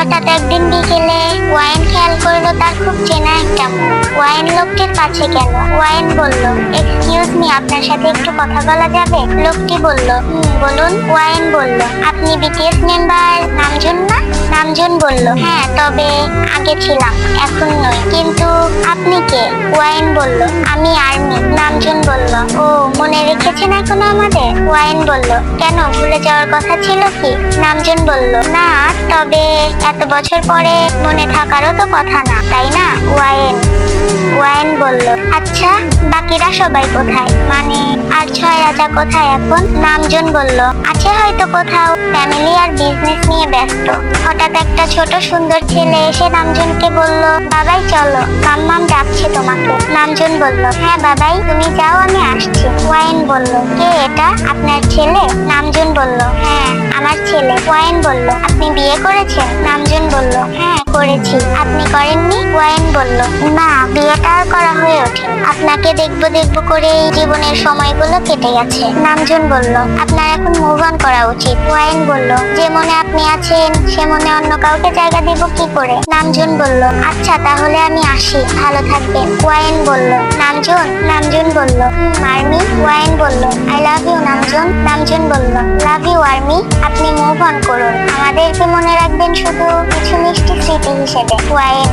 হঠাৎ একদিন বিকেলে ওয়াইন খেয়াল করল তার খুব চেনা একটা ওয়াইন লোকটির কাছে গেল ওয়াইন বলল এক্সকিউজ মি আপনার সাথে একটু কথা বলা যাবে? লোকটি বলল, হুম, বলুন। ওয়াইন বলল, আপনি বিটিএস মেম্বার নামজুন না? নামজুন বলল হ্যাঁ তবে আগে ছিলাম, এখন নয়। কিন্তু ওয়াইন বলল, আমি আর্মি, নামজন বলল। ও, মনে রেখেছেন এখনও আমাদের? ওয়াইন বলল, কেন, ভুলে যাওয়ার কথা ছিল কি? নামজন বলল, না, তবে এত বছর পরে মনে থাকারও তো কথা না, তাই না? ওয়াইন ওয়াইন বলল আচ্ছা বাকিরা সবাই কোথায়? মানে আর ছয় রাজা কোথায় এখন? নামজন বলল, আছে হয়তো কোথাও। ফ্যামিলি আর বিজনেস নিয়ে ব্যস্ত। হঠাৎ একটা ছোট সুন্দর ছেলে এসে নামজনকে বলল, বাবাই, চলো মাম্মাম ডাকছে তোমাকে। নামজন বলল হ্যাঁ বাবাই, তুমি যাও, আমি আসছি। ওয়াইন বলল, কে এটা? আপনার ছেলে? নামজন বলল হ্যাঁ আমার ছেলে। ওয়াইন বলল, আপনি বিয়ে করেছেন? নামজন বলল হ্যাঁ। করেছি। আপনি করেননি? ওয়াইন বলল না বিয়েটা করা হয়ে আপনাকে দেখব দেখব করে জীবনের সময়গুলো কেটে গেছে। নামজন বলল, আপনার এখন মুভ অন করা উচিত। ওয়াইন বলল, যে মনে আপনি আছেন, সে মনে অন্য কাউকে জায়গা দিব কি করে? নামজন বলল আচ্ছা তাহলে আমি আসি, ভালো থাকবেন। ওয়াইন বলল, নামজন? নামজন বলল আর্মি ওয়াইন বলল আই লাভ ইউ নামজন। নামজন বলল লাভ ইউ আর্মি। আপনি মুভ অন করুন। আমাদেরকে মনে রাখবেন শুধু কিছু মিষ্টি স্মৃতি হিসেবে। ওয়াইন